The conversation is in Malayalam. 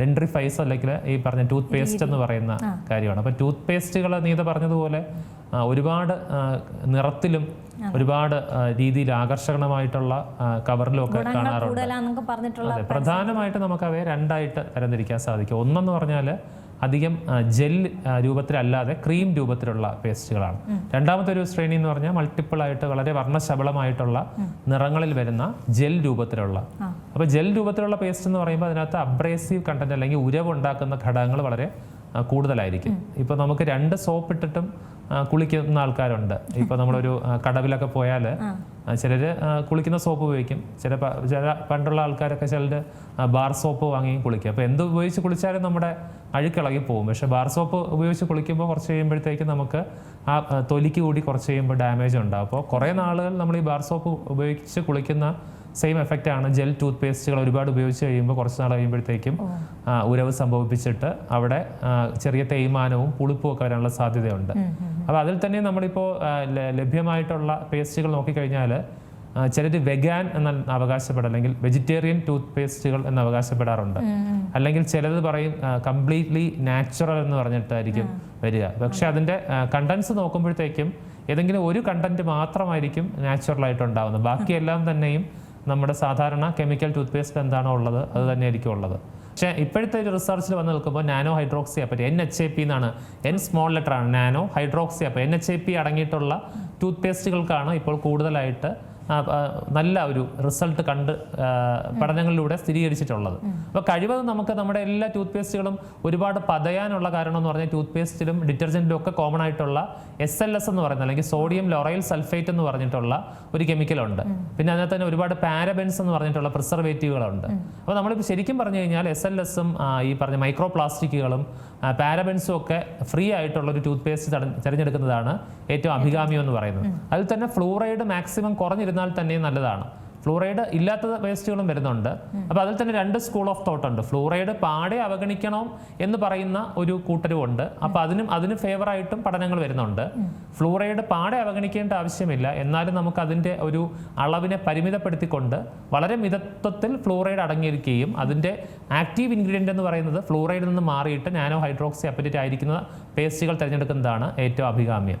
ഡെൻട്രിഫൈസ് അല്ലെങ്കിൽ ഈ പറഞ്ഞ ടൂത്ത് പേസ്റ്റ് എന്ന് പറയുന്ന കാര്യമാണ്. അപ്പോൾ ടൂത്ത് പേസ്റ്റുകൾ നീത പറഞ്ഞതുപോലെ ഒരുപാട് നിറത്തിലും ഒരുപാട് രീതിയിൽ ആകർഷകമായിട്ടുള്ള ആ, കവറിലും ഒക്കെ കാണാറുണ്ട്. പ്രധാനമായിട്ട് നമുക്ക് അവയെ രണ്ടായിട്ട് തരംതിരിക്കാൻ സാധിക്കും. ഒന്നെന്ന് പറഞ്ഞാൽ അധികം ജെൽ രൂപത്തിലല്ലാതെ ക്രീം രൂപത്തിലുള്ള പേസ്റ്റുകളാണ്. രണ്ടാമത്തെ ഒരു ശ്രേണി എന്ന് പറഞ്ഞാൽ മൾട്ടിപ്പിൾ ആയിട്ട് വളരെ വർണശബളമായിട്ടുള്ള നിറങ്ങളിൽ വരുന്ന ജെൽ രൂപത്തിലുള്ള. അപ്പോൾ ജെൽ രൂപത്തിലുള്ള പേസ്റ്റ് എന്ന് പറയുമ്പോൾ അതിനകത്ത് അബ്രേസീവ് കണ്ടന്റ് അല്ലെങ്കിൽ ഉരവുണ്ടാക്കുന്ന ഘടകങ്ങൾ വളരെ കൂടുതലായിരിക്കും. ഇപ്പോൾ നമുക്ക് രണ്ട് സോപ്പ് ഇട്ടിട്ടും കുളിക്കുന്ന ആൾക്കാരുണ്ട്. ഇപ്പോൾ നമ്മളൊരു കടവിലൊക്കെ പോയാൽ ചിലർ കുളിക്കുന്ന സോപ്പ് ഉപയോഗിക്കും. ചില ചില പണ്ടുള്ള ആൾക്കാരൊക്കെ ചിലർ ബാർ സോപ്പ് വാങ്ങി കുളിക്കും. അപ്പോൾ എന്ത് ഉപയോഗിച്ച് കുളിച്ചാലും നമ്മുടെ അഴുക്കിളകി പോകും. പക്ഷേ ബാർ സോപ്പ് ഉപയോഗിച്ച് കുളിക്കുമ്പോൾ കുറച്ച് കഴിയുമ്പോഴത്തേക്ക് നമുക്ക് ആ, തൊലിക്ക് കൂടി കുറച്ച് കഴിയുമ്പോൾ ഡാമേജ് ഉണ്ടാകും അപ്പോൾ കുറേ നാളുകൾ നമ്മൾ ഈ ബാർ സോപ്പ് ഉപയോഗിച്ച് കുളിക്കുന്ന സെയിം എഫക്റ്റ് ആണ് ജെൽ ടൂത്ത് പേസ്റ്റുകൾ ഒരുപാട് ഉപയോഗിച്ച് കഴിയുമ്പോൾ കുറച്ച് നാൾ കഴിയുമ്പോഴത്തേക്കും ഉരവ് സംഭവിപ്പിച്ചിട്ട് അവിടെ ചെറിയ തേയ്മാനവും പുളിപ്പും ഒക്കെ വരാനുള്ള സാധ്യതയുണ്ട്. അപ്പോൾ അതിൽ തന്നെ നമ്മളിപ്പോൾ ലഭ്യമായിട്ടുള്ള പേസ്റ്റുകൾ നോക്കിക്കഴിഞ്ഞാൽ ചിലർ വെഗാൻ എന്ന അവകാശപ്പെടുക അല്ലെങ്കിൽ വെജിറ്റേറിയൻ ടൂത്ത് പേസ്റ്റുകൾ എന്ന് അവകാശപ്പെടാറുണ്ട്. അല്ലെങ്കിൽ ചിലത് പറയും കംപ്ലീറ്റ്ലി നാച്ചുറൽ എന്ന് പറഞ്ഞിട്ടായിരിക്കും വരിക. പക്ഷെ അതിന്റെ കണ്ടൻസ് നോക്കുമ്പോഴത്തേക്കും ഏതെങ്കിലും ഒരു കണ്ടന്റ് മാത്രമായിരിക്കും നാച്ചുറൽ ആയിട്ട് ഉണ്ടാവുന്നത്. ബാക്കിയെല്ലാം തന്നെയും നമ്മുടെ സാധാരണ കെമിക്കൽ ടൂത്ത് പേസ്റ്റ് എന്താണോ ഉള്ളത് അത് തന്നെയായിരിക്കും ഉള്ളത്. പക്ഷേ ഇപ്പോഴത്തെ ഒരു റിസർച്ചിൽ വന്ന് നിൽക്കുമ്പോൾ nano hydroxy apatite N H A P എന്നാണ്. എൻ സ്മോൾ ലെറ്റർ ആണ് nano hydroxy apatite N H A P അടങ്ങിയിട്ടുള്ള ടൂത്ത് പേസ്റ്റുകൾക്കാണ് ഇപ്പോൾ കൂടുതലായിട്ട് നല്ല ഒരു റിസൾട്ട് കണ്ട് പഠനങ്ങളിലൂടെ സ്ഥിരീകരിച്ചിട്ടുള്ളത്. അപ്പോൾ കഴിവതും നമുക്ക് നമ്മുടെ എല്ലാ ടൂത്ത് പേസ്റ്റുകളും ഒരുപാട് പതയാനുള്ള കാരണം എന്ന് പറഞ്ഞാൽ ടൂത്ത് പേസ്റ്റിലും ഡിറ്റർജന്റിലും ഒക്കെ കോമൺ ആയിട്ടുള്ള എസ് എൽ എസ് എന്ന് പറയുന്നത് അല്ലെങ്കിൽ സോഡിയം ലോറൈൽ സൾഫേറ്റ് എന്ന് പറഞ്ഞിട്ടുള്ള ഒരു കെമിക്കലുണ്ട് പിന്നെ അതിനകത്ത് തന്നെ ഒരുപാട് പാരബെൻസ് എന്ന് പറഞ്ഞിട്ടുള്ള പ്രിസർവേറ്റീവുകളുണ്ട് അപ്പോൾ നമ്മളിപ്പോൾ ശരിക്കും പറഞ്ഞു കഴിഞ്ഞാൽ എസ് എൽ എസും ഈ പറഞ്ഞ മൈക്രോ പ്ലാസ്റ്റിക്കുകളും പാരബെൻസും ഒക്കെ ഫ്രീ ആയിട്ടുള്ള ഒരു ടൂത്ത് പേസ്റ്റ് തിരഞ്ഞെടുക്കുന്നതാണ് ഏറ്റവും അഭികാമ്യം എന്ന് പറയുന്നത്. അതിൽ തന്നെ ഫ്ലൂറൈഡ് മാക്സിമം കുറഞ്ഞിരുന്നാൽ തന്നെ നല്ലതാണ്. ഫ്ലൂറൈഡ് ഇല്ലാത്ത വേസ്റ്റുകളും വരുന്നുണ്ട്. അപ്പോൾ അതിൽ തന്നെ രണ്ട് സ്കൂൾ ഓഫ് തോട്ട് ഉണ്ട്. ഫ്ലൂറൈഡ് പാടെ അവഗണിക്കണം എന്ന് പറയുന്ന ഒരു കൂട്ടരുമുണ്ട് അപ്പോൾ അതിനും അതിന് ഫേവറായിട്ടും പഠനങ്ങൾ വരുന്നുണ്ട്. ഫ്ലൂറൈഡ് പാടെ അവഗണിക്കേണ്ട ആവശ്യമില്ല. എന്നാലും നമുക്ക് അതിന്റെ ഒരു അളവിനെ പരിമിതപ്പെടുത്തിക്കൊണ്ട് വളരെ മിതത്വത്തിൽ ഫ്ലൂറൈഡ് അടങ്ങിയിരിക്കുകയും അതിന്റെ ആക്റ്റീവ് ഇൻഗ്രീഡിയന്റ് എന്ന് പറയുന്നത് ഫ്ലൂറൈഡിൽ നിന്ന് മാറിയിട്ട് നാനോ ഹൈഡ്രോക്സി അപ്പറ്റേറ്റ് ആയിരിക്കുന്ന പേസ്റ്റുകൾ തിരഞ്ഞെടുക്കുന്നതാണ് ഏറ്റവും അഭികാമ്യം.